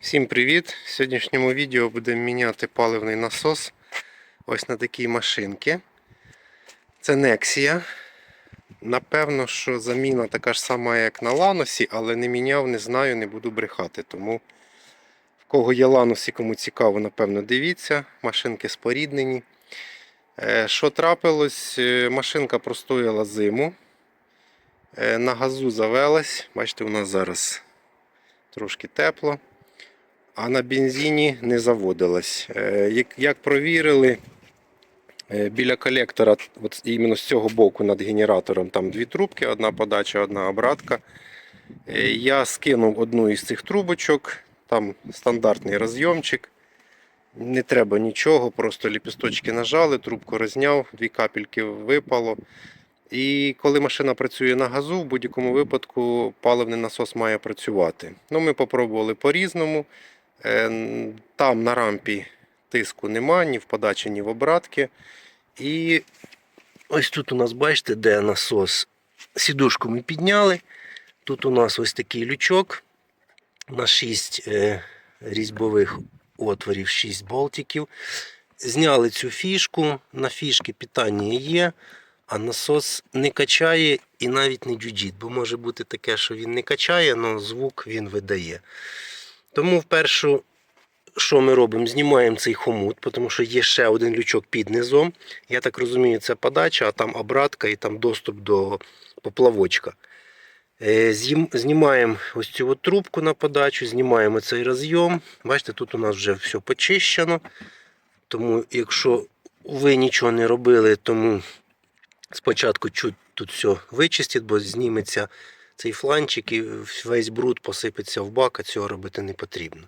Всім привіт! В сьогоднішньому відео будемо міняти паливний насос ось на такій машинці. Це Nexia. Напевно, що заміна така ж сама, як на Ланосі, але не міняв, не знаю, не буду брехати. Тому в кого є Ланос і кому цікаво, напевно, дивіться. Машинки споріднені. Е, Що трапилось? Е, Машинка простояла зиму. Е, На газу завелась. Бачите, у нас зараз трошки тепло а на бензині не заводилась. Е, Як, провірили, е, біля колектора, от іменно з цього боку над генератором, там дві трубки, одна подача, одна обратка. Е, Я скинув одну із цих трубочок, там стандартний розйомчик. Не треба нічого, просто ліпісточки нажали, трубку розняв, дві капельки випало. І коли машина працює на газу, в будь-якому випадку паливний насос має працювати. Ну, Ми попробували по-різному. Е, Там на рампі тиску нема, ні в подачі, ні в обратки. І ось тут у нас, бачите, де насос. Сідушку ми підняли. Тут у нас ось такий лючок на 6 е, різьбових отворів, 6 болтиків. Зняли цю фішку. На фішки питання є, а насос не качає і навіть не джуджить. Бо може бути таке, що він не качає, але звук він видає. Тому вперше, що ми робимо? Знімаємо цей хомут, тому що є ще один лючок під низом. Я так розумію, це подача, а там обратка і там доступ до поплавочка. Е, Знімаємо ось цю трубку на подачу, знімаємо цей розйом. Бачите, тут у нас вже все почищено. Тому, якщо ви нічого не робили, тому спочатку чуть тут все вичистіть, бо зніметься цей фланчик і весь бруд посипеться в бак, а цього робити не потрібно.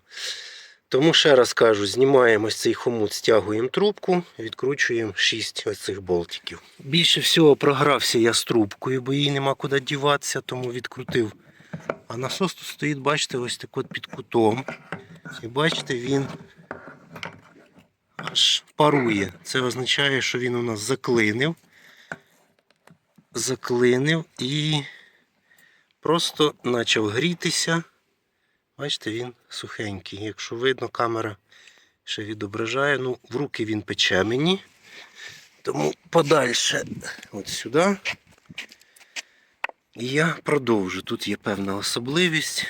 Тому ще раз кажу, знімаємо цей хомут, стягуємо трубку, відкручуємо 6 ось цих болтиків. Більше всього програвся я з трубкою, бо їй нема куди діватися, тому відкрутив. А насос тут стоїть, бачите, ось так от під кутом. І бачите, він аж парує. Це означає, що він у нас заклинив. Заклинив і просто почав грітися. Бачите, він сухенький. Якщо видно, камера ще відображає. Ну, в руки він пече мені. Тому подальше от сюди. І я продовжу. Тут є певна особливість.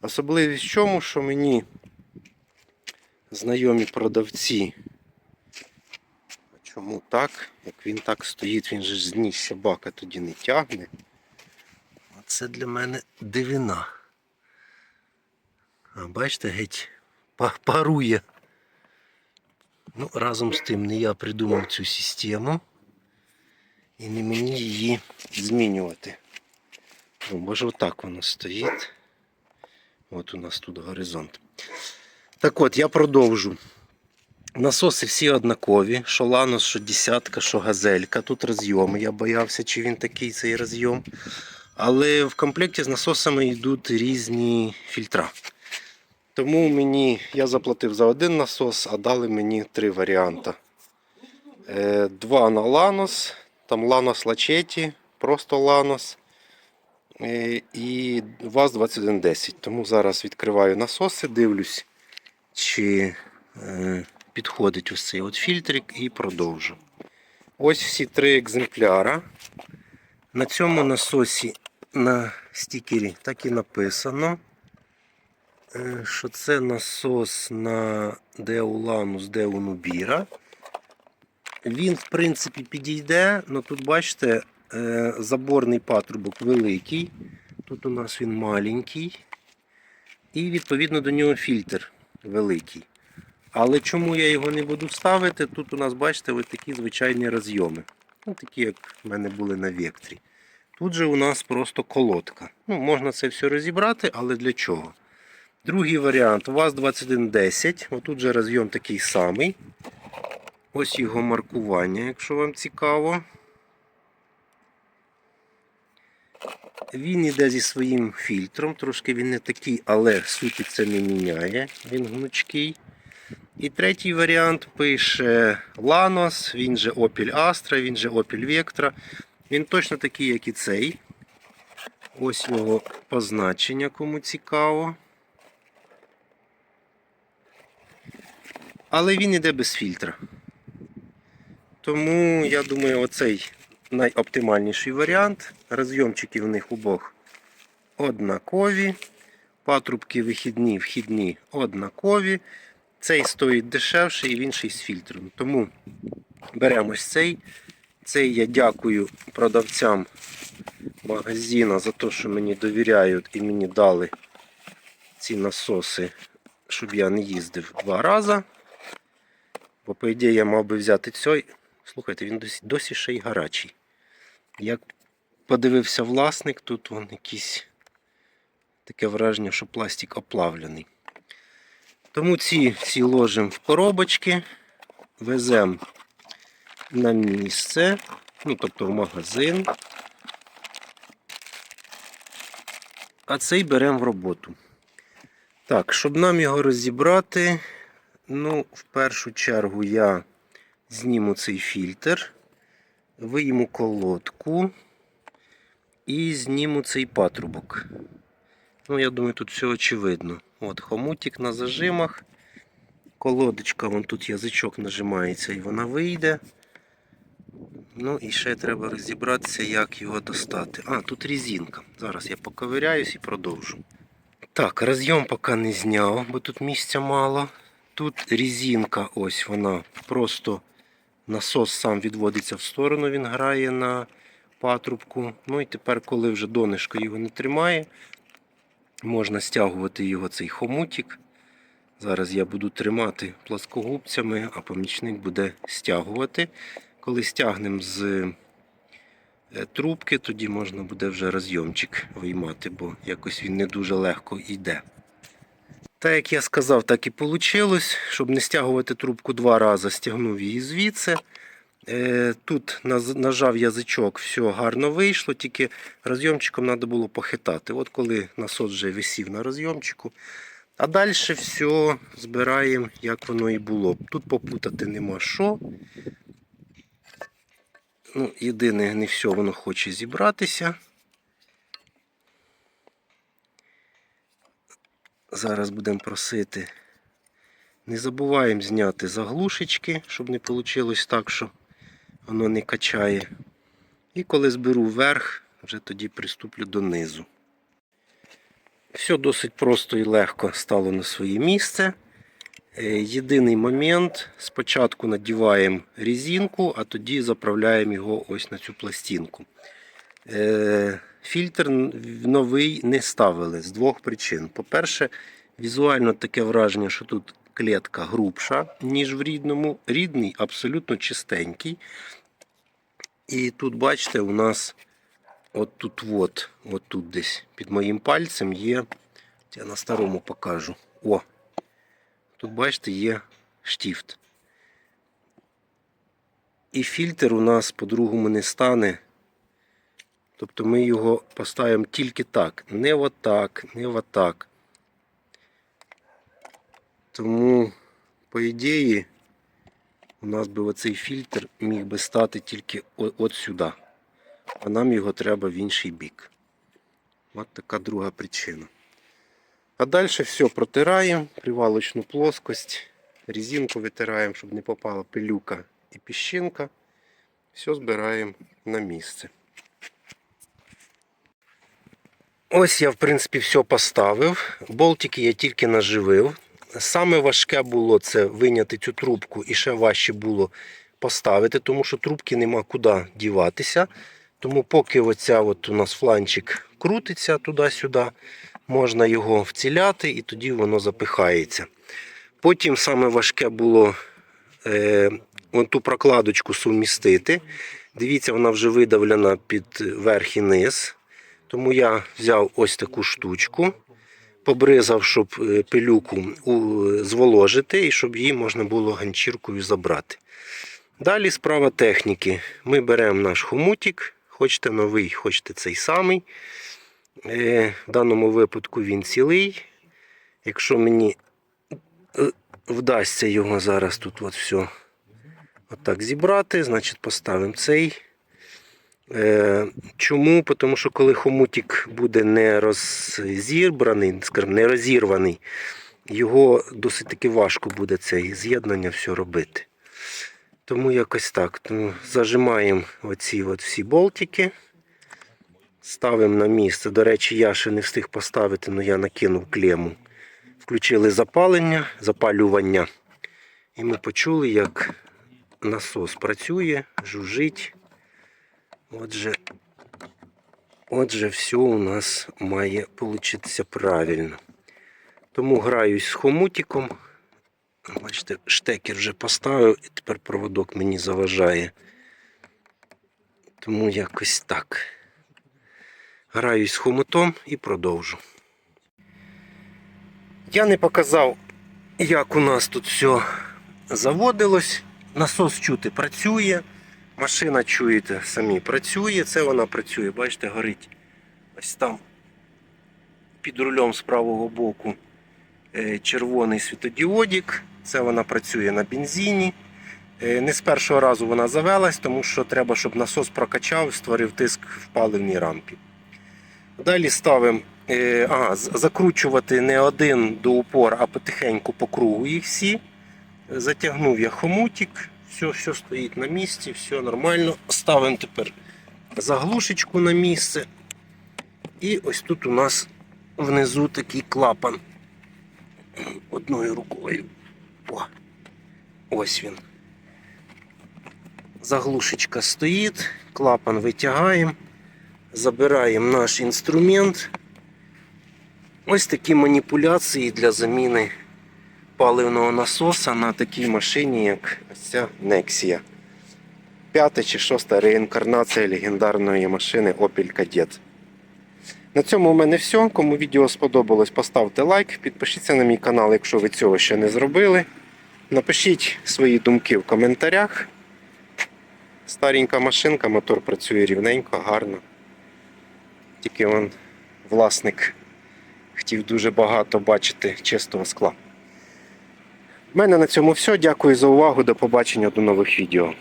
Особливість в чому, що мені знайомі продавці. Чому так? Як він так стоїть, він же з дніща бака тоді не тягне. Це для мене дивина. А бачите, геть парує. Ну, разом з тим не я придумав цю систему. І не мені її змінювати. Бо ж отак воно стоїть. От у нас тут горизонт. Так от, я продовжу. Насоси всі однакові. Що Ланос, що десятка, що газелька. Тут розйом. Я боявся, чи він такий цей розйом. Але в комплекті з насосами йдуть різні фільтра. Тому мені я заплатив за один насос, а дали мені три варіанти. Е, Два на Ланос, там Ланос Лачеті, просто Ланос. Е, І ВАЗ-2110. Тому зараз відкриваю насоси, дивлюсь, чи е, підходить ось цей от фільтрик і продовжу. Ось всі три екземпляра. На цьому насосі на стікері так і написано, е, що це насос на Деуланус Деунубіра. Він, в принципі, підійде, але тут, бачите, е, заборний патрубок великий. Тут у нас він маленький. І відповідно до нього фільтр великий. Але чому я його не буду ставити? Тут у нас, бачите, ось такі звичайні розйоми. Ну, такі, як в мене були на векторі. Тут же у нас просто колодка. Ну, можна це все розібрати, але для чого? Другий варіант. ВАЗ-2110. Отут же розйом такий самий. Ось його маркування, якщо вам цікаво. Він іде зі своїм фільтром, трошки він не такий, але суті це не міняє, він гнучкий. І третій варіант пише Lanos, він же Opel Astra, він же Opel Vectra. Він точно такий, як і цей. Ось його позначення, кому цікаво. Але він іде без фільтра. Тому я думаю, оцей найоптимальніший варіант. Розйомчики в них обох однакові. Патрубки вихідні, вхідні однакові. Цей стоїть дешевше і він з фільтром. Тому беремо ось цей. Цей я дякую продавцям магазина за те, що мені довіряють і мені дали ці насоси, щоб я не їздив два рази. Бо, по ідеї, я мав би взяти цей. Слухайте, він досі, досі ще й гарячий. Як подивився власник, тут вон якийсь таке враження, що пластик оплавлений. Тому ці всі ложимо в коробочки, веземо на місце, ну тобто в магазин. А цей беремо в роботу. Так, щоб нам його розібрати, ну, в першу чергу я зніму цей фільтр, вийму колодку і зніму цей патрубок. Ну, я думаю, тут все очевидно. От, хомутик на зажимах. Колодочка, вон тут язичок нажимається і вона вийде. Ну і ще треба розібратися, як його достати. А, тут резинка. Зараз я поковиряюсь і продовжу. Так, розйом поки не зняв, бо тут місця мало. Тут резинка, ось вона просто насос сам відводиться в сторону, він грає на патрубку. Ну і тепер, коли вже донышко його не тримає, можна стягувати його цей хомутик. Зараз я буду тримати плоскогубцями, а помічник буде стягувати. Коли стягнемо з е, трубки, тоді можна буде вже розйомчик виймати, бо якось він не дуже легко йде. Так як я сказав, так і вийшло. Щоб не стягувати трубку два рази, стягнув її звідси. Е, Тут нажав язичок, все гарно вийшло, тільки розйомчиком треба було похитати. От коли насос вже висів на розйомчику. А далі все збираємо, як воно і було. Тут попутати нема що. Ну, єдине, не все воно хоче зібратися. Зараз будемо просити. Не забуваємо зняти заглушечки, щоб не вийшло так, що воно не качає. І коли зберу вверх, вже тоді приступлю до низу. Все досить просто і легко стало на своє місце. Е, Єдиний момент, спочатку надіваємо резинку, а тоді заправляємо його ось на цю пластинку. Е, Фільтр новий не ставили з двох причин. По-перше, візуально таке враження, що тут клітка грубша, ніж в рідному. Рідний абсолютно чистенький. І тут, бачите, у нас от тут, от, от тут десь під моїм пальцем є. Я на старому покажу. О! Тут, бачите, є штіфт. І фільтр у нас по-другому не стане. Тобто ми його поставимо тільки так. Не отак, не отак. Тому, по ідеї, у нас би оцей фільтр міг би стати тільки от сюди. А нам його треба в інший бік. От така друга причина. А далі все протираємо, привалочну плоскость, резинку витираємо, щоб не попала пилюка і піщинка. Все збираємо на місце. Ось я, в принципі, все поставив. Болтики я тільки наживив. Саме важке було це виняти цю трубку і ще важче було поставити, тому що трубки нема куди діватися. Тому поки оця от у нас фланчик крутиться туди-сюди, можна його вціляти і тоді воно запихається. Потім саме важке було е, ту прокладочку сумістити. Дивіться, вона вже видавлена під верх і низ. Тому я взяв ось таку штучку, побризав, щоб е, пилюку зволожити і щоб її можна було ганчіркою забрати. Далі справа техніки. Ми беремо наш хомутик, хочете новий, хочете цей самий. Е, В даному випадку він цілий. Якщо мені е, вдасться його зараз тут от все отак зібрати, значить поставимо цей. Е, Чому? Тому що коли хомутик буде не роззібраний, скажімо, не розірваний, його досить таки важко буде це з'єднання все робити. Тому якось так. Тому зажимаємо оці от всі болтики. Ставимо на місце. До речі, я ще не встиг поставити, але я накинув клему. Включили запалення, запалювання. І ми почули, як насос працює, жужжить. Отже, отже, все у нас має получитися правильно. Тому граюсь з хомутиком. Бачите, штекер вже поставив і тепер проводок мені заважає. Тому якось так. Граюсь з хомутом і продовжу. Я не показав, як у нас тут все заводилось. Насос чути працює. Машина, чуєте, самі працює. Це вона працює, бачите, горить ось там під рулем з правого боку е, червоний світодіодік. Це вона працює на бензині. Е, Не з першого разу вона завелась, тому що треба, щоб насос прокачав, створив тиск в паливній рампі. Далі ставимо е, з- закручувати не один до упора, а потихеньку по кругу їх всі. Затягнув я хомутик, все, все стоїть на місці, все нормально. Ставимо тепер заглушечку на місце. І ось тут у нас внизу такий клапан. Одною рукою. О, ось він. Заглушечка стоїть, клапан витягаємо, забираємо наш інструмент. Ось такі маніпуляції для заміни паливного насоса на такій машині, як ця Nexia. П'ята чи шоста реінкарнація легендарної машини Opel Kadett. На цьому у мене все. Кому відео сподобалось, поставте лайк, підпишіться на мій канал, якщо ви цього ще не зробили. Напишіть свої думки в коментарях. Старенька машинка, мотор працює рівненько, гарно. Тільки он власник хотів дуже багато бачити чистого скла. У мене на цьому все. Дякую за увагу. До побачення до нових відео.